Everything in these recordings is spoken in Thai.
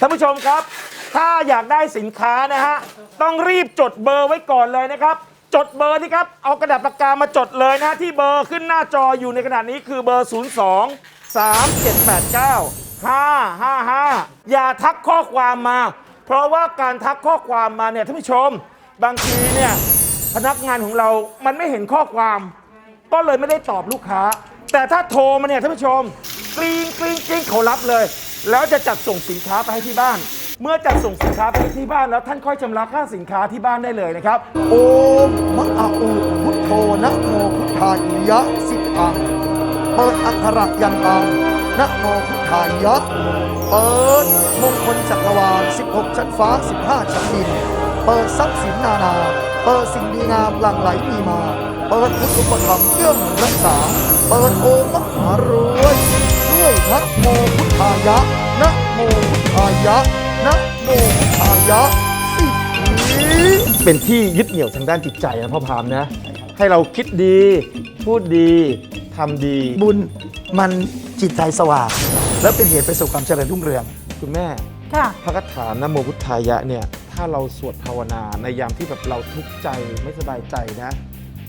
ท่านผู้ชมครับ ถ้าอยากได้สินค้านะฮะ ต้องรีบจดเบอร์ไว้ก่อนเลยนะครับ จดเบอร์นี่ครับ เอากระดาษปากกามาจดเลยนะที่เบอร์ขึ้นหน้าจออยู่ในขณะนี้คือเบอร์ 02 3789 555 อย่าทักข้อความมา เพราะว่าการทักข้อความมาเนี่ยท่านผู้ชม บางทีเนี่ยพนักงานของเรา มันไม่เห็นข้อความ ก็เลยไม่ได้ตอบลูกค้า แต่ถ้าโทรมาเนี่ยท่านผู้ชมกรีงกรีงกรีงเขารับเลย แล้วจะจัดส่งสินค้าไปให้ที่บ้าน เมื่อจัดส่งสินค้าไปที่บ้านแล้วท่านค่อยชำระค่าสินค้าที่บ้านได้เลยนะครับ โอมมะอาอูพุทโธนะโมพุทธายะสิทธังเปิดอักขระยันตังนะโมพุทธายะ เปิดมงคลจักรวาล 16 ชั้นฟ้า 15 ชั้นดิน เปิดทรัพย์สินนานา เปิดสิ่งดีงามหลั่งไหลมีมา เปิดพุทธุปถัมภ์เกื้อหนุนรักษา เปิดโอมหารวย นะโมพุทธายะนะโมพุทธายะนะโมพุทธายะสิบนี้เป็นที่ยึดเหนี่ยวทางด้านจิตใจนะพ่อพามนะ ให้เราคิดดี พูดดีทำดีบุญมันจิตใจสว่างแล้วเป็นเหตุไปสู่ความเจริญรุ่งเรือง คุณแม่ค่ะพระคาถานะโมพุทธายะเนี่ยถ้าเราสวดภาวนาในยามที่แบบเราทุกข์ใจไม่สบายใจนะ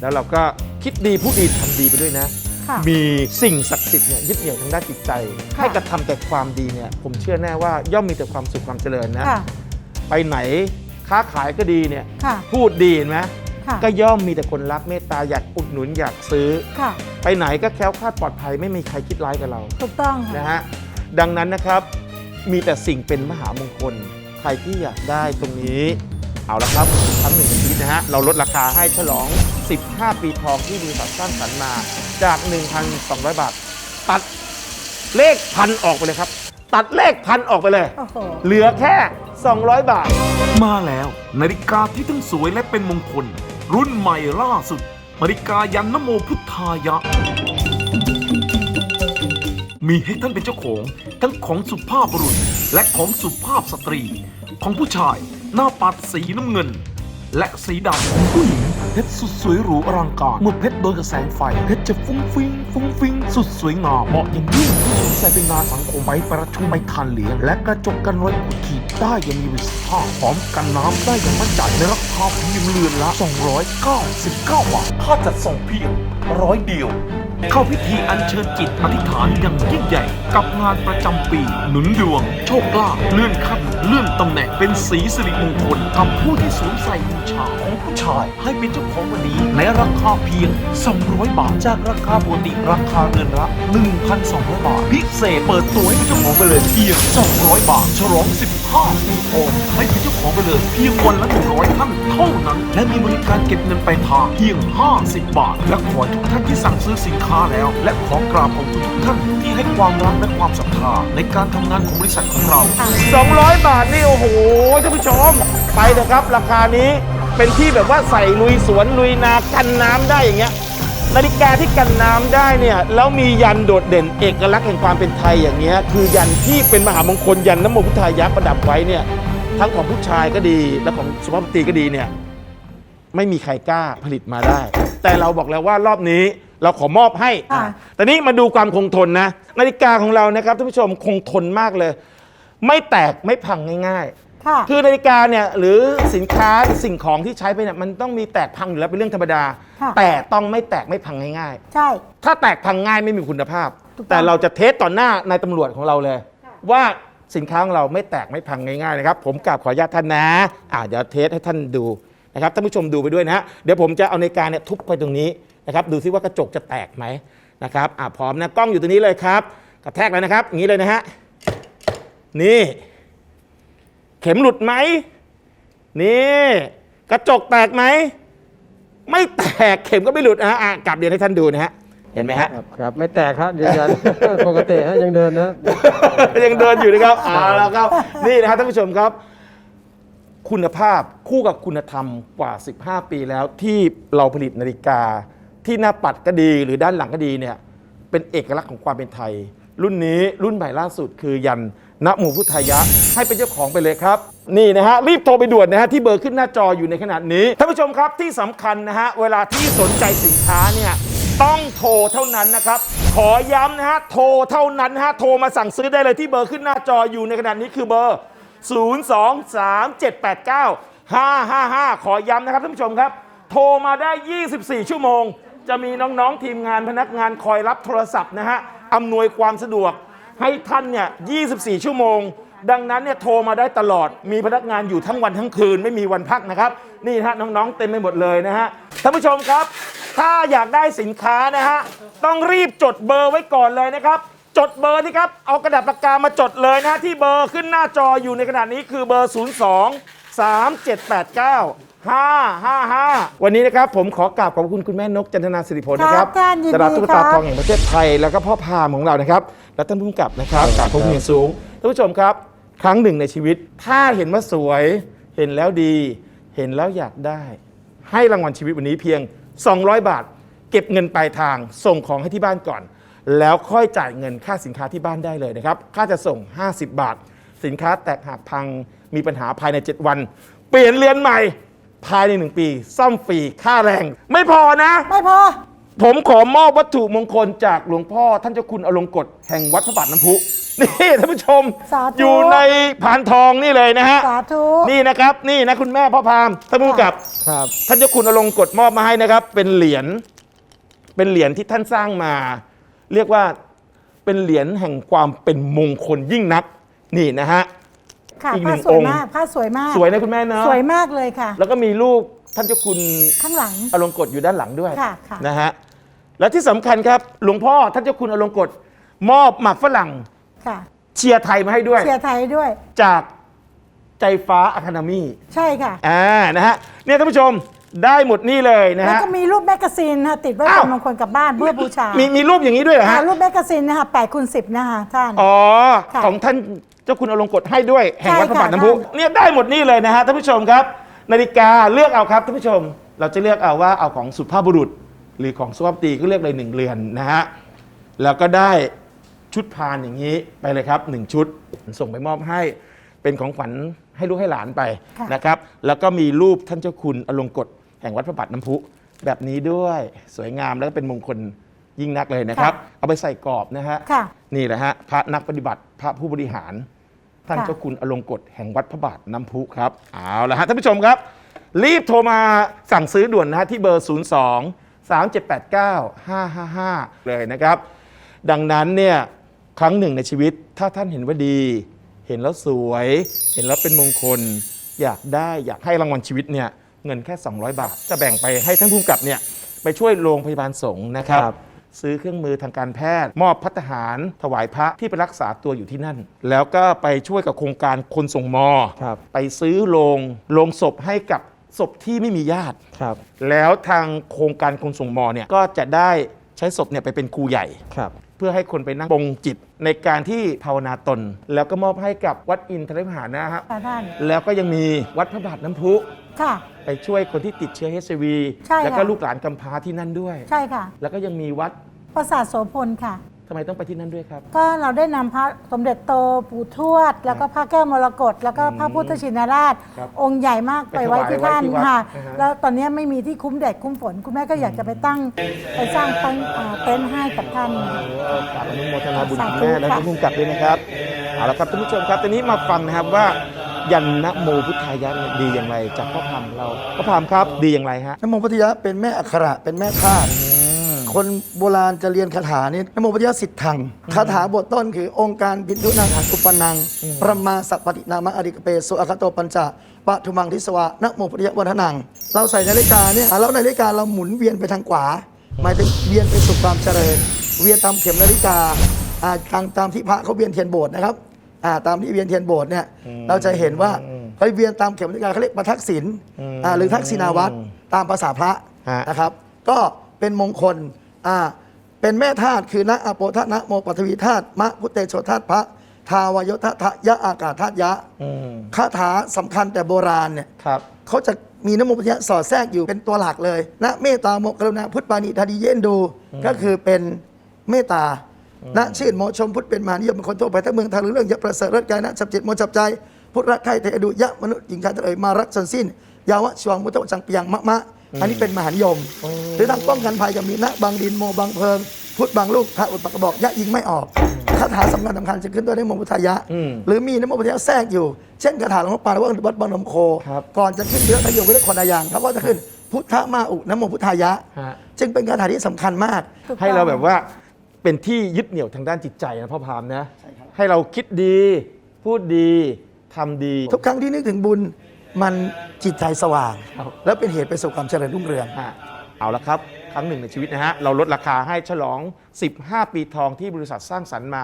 แล้วเราก็คิดดีพูดดีทำดีไปด้วยนะ ค่ะ มีสิ่งศักดิ์สิทธิ์เนี่ยยึดเหนี่ยวทางด้านจิตใจ ค่ะให้กระทำแต่ความดีเนี่ยผมเชื่อแน่ว่าย่อมมีแต่ความสุขความเจริญนะ ค่ะ ไปไหนค้าขายก็ดีเนี่ยค่ะ พูดดีเห็นไหมค่ะ ก็ย่อมมีแต่คนรักเมตตาอยากอุดหนุนอยากซื้อ ค่ะ ไปไหนก็แคล้วคลาดปลอดภัยไม่มีใครคิดร้ายกับเรา ถูกต้องค่ะนะฮะดังนั้นนะครับมีแต่สิ่งเป็นมหามงคล ใครที่อยากได้ตรงนี้ เอาละครับทั้งหนึ่งอาทิตย์นะฮะเราลดราคาให้ฉลอง 15 ปีทองที่บริษัทสร้างสรรค์มาจาก 1,200 บาท ตัดเลขพันออกไปเลยครับ ตัดเลขพันออกไปเลย โอ้โห เหลือแค่ 200 บาท มาแล้ว นาฬิกาที่ทั้งสวยและเป็นมงคล รุ่นใหม่ล่าสุดนาฬิกายันนโมพุทธายะ มีให้ท่านเป็นเจ้าของ ทั้งของสุภาพบุรุษ และของสุภาพสตรี ของผู้ชายหน้าปัดสีน้ำเงิน และสีดำผู้หญิงเพชรสุดสวยหรูอลังการเมื่อเพชรโดนกับแสงไฟเพชรจะฟุ้งฟิ้งฟุ้งฟิ้งสุดสวยงามเหมาะอย่างยิ่งที่สนใจเป็นงานสังคมไปประชุมไปทานเลี้ยงและกระจกกันรอยขีดได้อยังมีประสิทธิภาพพร้อมกันน้ำได้อย่างมั่นใจในราคาเพียงเรือนละ 299 บาทค่าจัดส่งเพียงร้อยเดียว เข้าพิธีอัญเชิญจิตอธิษฐานอย่างยิ่งใหญ่ กับงานประจำปี หนุนดวง โชคลาภเลื่อนขั้นเลื่อนตำแหน่งเป็นสีสิริมงคลกับผู้ที่สวมใส่บูชาของผู้ชายให้เป็นเจ้าของวันนี้ในราคาเพียง 200 บาทจากราคาปกติราคาเรือนละ 1,200 บาท พิเศษเปิดตัวให้เป็นเจ้าของไปเลยเพียง 200 บาทฉลอง 15ปีทองให้เป็นเจ้าของไปเลยเพียงวันละ 100ท่านเท่านั้น และมีบริการเก็บเงินไปลายทางเพียง 50 บาท และขอทุกท่านที่สั่งซื้อสินค้าแล้ว และขอกราบขอบคุณทุกท่านที่ให้ความรักและความศรัทธาในการทำงานของบริษัทของเรา 200 บาทนี่ โอ้โหท่านผู้ชม ไปเถอะครับราคานี้เป็นที่แบบว่าใส่ลุยสวนลุยนากันน้ำได้อย่างเงี้ยนาฬิกาที่กันน้ำได้เนี่ยแล้วมียันโดดเด่นเอกลักษณ์แห่งความเป็นไทยอย่างเงี้ยคือยันที่เป็นมหามงคลยันน้ำมพุทธายะประดับไว้เนี่ยทั้งของผู้ชายก็ดีและของสุภาพสตรีก็ดีเนี่ย ไม่มีใครกล้าผลิตมาได้ แต่เราบอกแล้วว่ารอบนี้ เราขอมอบให้ค่ะ แต่นี้มาดูความคงทนนะ นาฬิกาของเรานะครับท่านผู้ชมคงทนมากเลย ไม่แตกไม่พังง่ายค่ะๆคือนาฬิกาเนี่ยหรือสินค้าสิ่งของที่ใช้ไปเนี่ยมันต้องมีแตกพังอยู่แล้วเป็นเรื่องธรรมดา ค่ะ แต่ต้องไม่แตกไม่พังง่ายใช่ ๆ ถ้าแตกพังง่ายไม่มีคุณภาพ ถูกต้อง แต่เราจะเทสต่อหน้านายตำรวจของเราเลย ว่าสินค้าของเราไม่แตกไม่พังง่ายๆนะครับ ผมกราบขออนุญาตท่านนะอ่าเดี๋ยวเทสให้ท่านดูนะครับท่านผู้ชมดูไปด้วยนะฮะเดี๋ยวผมจะเอานาฬิกาเนี่ยทุบไปตรงนี้ นะครับดูซิว่ากระจกจะแตกไหมนะครับอ่าพร้อมนะกล้องอยู่ตรงนี้เลยครับ กระแทกเลยนะครับอย่างนี้เลยนะฮะนี่ เข็มหลุดไหมนี่กระจกแตกไหมไม่แตกเข็มก็ไม่หลุดนะฮะอะกลับเรียนให้ท่านดูนะฮะเห็นไหมฮะ ครับครับไม่แตกครับยืนยัน ปกติฮะยังเดินนะ ยังเดินอยู่นะครับเอาแล้วครับ นี่นะครับท่านผู้ชมครับ คุณภาพคู่กับคุณธรรมกว่า 15 ปีแล้วที่เราผลิตนาฬิกา ที่หน้าปัดก็ดีหรือด้านหลังก็ดีเนี่ยเป็นเอกลักษณ์ของความเป็นไทย รุ่นนี้รุ่นใหม่ล่าสุดคือยันนะโมพุทธายะ ให้เป็นเจ้าของไปเลยครับ นี่นะฮะ รีบโทรไปด่วนนะฮะ ที่เบอร์ขึ้นหน้าจออยู่ในขณะนี้ท่านผู้ชมครับที่สำคัญนะฮะ เวลาที่สนใจสินค้าเนี่ย ต้องโทรเท่านั้นนะครับ ขอย้ำนะฮะ โทรเท่านั้นฮะ โทรมาสั่งซื้อได้เลยที่เบอร์ขึ้นหน้าจออยู่ในขณะนี้คือเบอร์ 0 2 3 7 8 9 5 5 5 ขอย้ำนะครับท่านผู้ชมครับ โทรมาได้ 24 ชั่วโมง จะมีน้องๆทีมงานพนักงานคอยรับโทรศัพท์นะฮะอำนวยความสะดวกให้ท่านเนี่ย 24 ชั่วโมง ดังนั้นเนี่ยโทรมาได้ตลอด มีพนักงานอยู่ทั้งวันทั้งคืน ไม่มีวันพักนะครับ นี่นะฮะน้องๆ เต็มไปหมดเลยนะฮะ ท่านผู้ชมครับ ถ้าอยากได้สินค้านะฮะ ต้องรีบจดเบอร์ไว้ก่อนเลยนะครับ จดเบอร์นี่ครับ เอากระดาษปากกามาจดเลยนะที่เบอร์ขึ้นหน้าจออยู่ในขณะนี้คือเบอร์ 02 3789 555 วันนี้นะครับผมขอกราบขอบคุณคุณแม่นกจันทนาสิริผลนะครับครับท่านยินดีดาราตุ๊กตาครับทองแห่งประเทศไทย แล้วก็พ่อพามของเรานะครับและท่านผู้กำกับนะครับกราบขอบคุณอย่างสูงท่านผู้ชมครับ ครั้งหนึ่งในชีวิต ถ้าเห็นว่าสวย เห็นแล้วดี เห็นแล้วอยากได้ ให้รางวัลชีวิตวันนี้เพียง 200 บาท เก็บเงินปลายทาง ส่งของให้ที่บ้านก่อน แล้วค่อยจ่ายเงินค่าสินค้าที่บ้านได้เลยนะครับค่าจะส่ง 50 บาท สินค้าแตกหักพัง มีปัญหาภายใน 7 วัน เปลี่ยนเรือนใหม่ ภายใน 1 ปี ซ่อมฟรีค่าแรง ไม่พอนะ ไม่พอ ผมขอมอบวัตถุมงคลจากหลวงพ่อท่านเจ้าคุณอลงกฎแห่งวัดพระบาทน้ำพุ นี่ท่านผู้ชม สาธุ อยู่ในพานทองนี่เลยนะฮะ สาธุ นี่นะครับนี่นะคุณแม่พ่อพามท่านผู้กำกับ ครับ ท่านเจ้าคุณอลงกฎมอบมาให้นะครับ เป็นเหรียญเป็นเหรียญที่ท่านสร้างมา เรียกว่าเป็นเหรียญแห่งความเป็นมงคลยิ่งนัก นี่นะฮะ ค่ะอีกหนึ่ผ้างสวยองค์ มากผ้าสวยมากสวยนะคุณแม่เนาะสวยมากเลยค่ะ แล้วก็มีรูปท่านเจ้าคุณข้างหลัง อลงกฎอยู่ด้านหลังด้วยค่ะค่ะ นะฮะและที่สำคัญครับหลวงพ่อท่านเจ้าคุณอลงกฎมอบหมากฝรั่งค่ะ เชียร์ไทยมาให้ด้วย เชียร์ไทยด้วย จากใจฟ้าอะคาเดมีใช่ค่ะ อ่านะฮะเนี่ยท่านผู้ชมได้หมดนี่เลยนะแล้วฮะ ก็มีรูปแมกกาซีนนะคะติดไว้อ้าว เป็นมงคลกลับบ้านเพื่อบูชามีมีรูปอย่างนี้ด้วยเหรอค่ะฮะ รูปแมกกาซีนนะคะแปดคูณสิบนะคะท่าน อ๋อ ค่ะ ของท่านเจ้าคุณอลงกฎให้ด้วยแห่งวัดพระบาทใช่ค่ะน้ำพุท่านเนี่ยได้หมดนี่เลยนะฮะท่านผู้ชมครับ นาฬิกาเลือกเอาครับท่านผู้ชม เราจะเลือกเอาว่าเอาของสุภาพบุรุษ หรือของสุภาพสตรีก็เลือกเลยหนึ่งเรือนนะฮะแล้วก็ได้ชุดพานอย่างนี้ไปเลยครับหนึ่งชุดส่งไปมอบให้เป็นของขวัญให้ลูกให้หลานไปค่ะนะครับ แล้วก็มีรูปท่านเจ้าคุณอลงกฎแห่งวัดพระบาทน้ำพุแบบนี้ด้วยสวยงามแล้วก็เป็นมงคลยิ่งนักเลยนะครับ เอาไปใส่กรอบนะฮะค่ะนี่แหละฮะพระนักปฏิบัติพระผู้บริหาร ท่านค่ะเจ้าคุณอลงกฎแห่งวัดพระบาทน้ำพุครับเอาละฮะท่านผู้ชมครับ รีบโทรมาสั่งซื้อด่วนนะฮะที่เบอร์ 02 3789 555 เลยนะครับ ดังนั้นเนี่ยครั้งหนึ่งในชีวิตถ้าท่านเห็นว่าดี เห็นแล้วสวย เห็นแล้วเป็นมงคล อยากได้อยากให้รางวัลชีวิตเนี่ยเงินแค่ 200 บาท จะแบ่งไปให้ท่านผู้กำกับเนี่ยไปช่วยโรงพยาบาลสงฆ์นะครับครับ ซื้อเครื่องมือทางการแพทย์ มอบพัฒหาร ถวายพระที่ไปรักษาตัวอยู่ที่นั่น แล้วก็ไปช่วยกับโครงการคนส่งมอ ครับ ไปซื้อโรงโรงศพให้กับศพที่ไม่มีญาติ ครับ แล้วทางโครงการคนส่งมอเนี่ยก็จะได้ใช้ศพเนี่ยไปเป็นครูใหญ่ ครับ เพื่อให้คนไปนั่งปรงจิตในการที่ภาวนาตน แล้วก็มอบให้กับวัดอินทรวิหารนะฮะค่ะท่าน แล้วก็ยังมีวัดพระบาทน้ำพุ ค่ะ ไปช่วยคนที่ติดเชื้อ HIV ใช่ค่ะ แล้วก็ลูกหลานกำพร้าที่นั่นด้วย ใช่ค่ะแล้วก็ยังมีวัดปราสาทโสพลค่ะ ทำไมต้องไปที่นั่นด้วยครับ ก็เราได้นำพระสมเด็จโตปู่ทวด แล้วก็พระแก้วมรกตแล้วก็พระพุทธชินราช ครับองค์ใหญ่มากไปไว้ที่ไปถวายท่านไว้ที่วัดค่ะนะฮะ แล้วตอนนี้ไม่มีที่คุ้มแดดคุ้มฝน คุณแม่ก็อยากจะไปตั้งไปสร้างตั้งอ่าเต็นท์ให้กับท่าน กราบอนุโมทนาบุญสาคุณธุแม่และค่ะท่านผู้กำกับด้วยนะครับเอาละครับท่านผู้ชมครับตอนนี้มาฟังนะครับว่า ยันนะโมพุทธายะเนี่ยดีอย่างไร จากพ่อพามเราพ่อพามครับดีอย่างไรฮะ นโมพุทธยะเป็นแม่อักขระเป็นแม่ธาตุคนโบราณจะเรียนคาถานี่นโมพุทธยะสิทธังคาถาบทต้นคือองค์การบินทุนังหังอุปนังประมาสัพปตินามะอริกเปสุอคโตปัญจะปะทุมังทิสวะนโมพุทธยะวัฒนัง เราใส่นาฬิกาเนี่ยอะแล้วนาฬิกาเราหมุนเวียนไปทางขวาหมายถึงเวียนไปสู่ความเจริญ เวียนตามเข็มนาฬิกาอ่าตามตามที่พระเขาเวียนเทียนโบสถ์นะครับ อ่าตามที่เวียนเทียนโบสถ์เนี่ยเราจะเห็นว่าเขาเวียนตามเข็มนาฬิกาเขาเรียกประทักษิณอ่าหรือทักษิณาวัตรตามภาษาพระฮะ นะครับ ก็เป็นมงคลอ่าเป็นแม่ธาตุคือนะอโปทะนะโมปัทวีธาตุมะพุทเตโชธาตุพระทาวายทะทะยะอากาศธาตุยะอืมคาถาสำคัญแต่โบราณเนี่ย ครับ เขาจะมีนโมพุทธะสอดแทรกอยู่เป็นตัวหลักเลยนะเมตตาโมกรุณาพุทธปานิทาดีเย็นดู ก็คือเป็นเมตตา นะชื่นโมชมพุทธเป็นมหานิยมเป็นคนทั่วไปทั้งเมืองไทยหรือเรื่องยะประเสริฐเลิศกายนะจับจิตโมจับใจ พุทธรักใครเทอดุยะมนุษย์หญิงชายเอ่ยมารักสันสิ้น ยาวะชวงมุตตะจังเปียงมะมะ อันนี้เป็นมหานิยม หรือทางป้องกันภัยกับมีนะบางดินโมบางเพลิง พุทธบางลูกพระอุดปากกระบอกยะยิงไม่ออกคคาถาสำคัญสำคัญจะขึ้นด้วยนโมพุทธายะอืมหรือมีนโมพุทธายะแทรกอยู่ เช่นคาถาหลวงพ่อปานว่าวัดบางนมโคครับก่อนจะขึ้นเยอะทะยงวิริคนอายังเขาก็จะขึ้นพุทธมาอุนโมพุทธายะฮะจึงเป็นคาถาที่สำคัญมากถูกต้องให้เราแบบว่า เป็นที่ยึดเหนี่ยวทางด้านจิตใจนะพ่อพามนะให้เราคิดดี พูดดีทำดี ทุกครั้งที่นึกถึงบุญมันจิตใจสว่าง ครับ แล้วเป็นเหตุไปสู่ความเจริญรุ่งเรือง ฮะเอาละครับ ครั้งหนึ่งในชีวิตนะฮะ เราลดราคาให้ฉลอง 15 ปีทองที่บริษัทสร้างสรรค์มา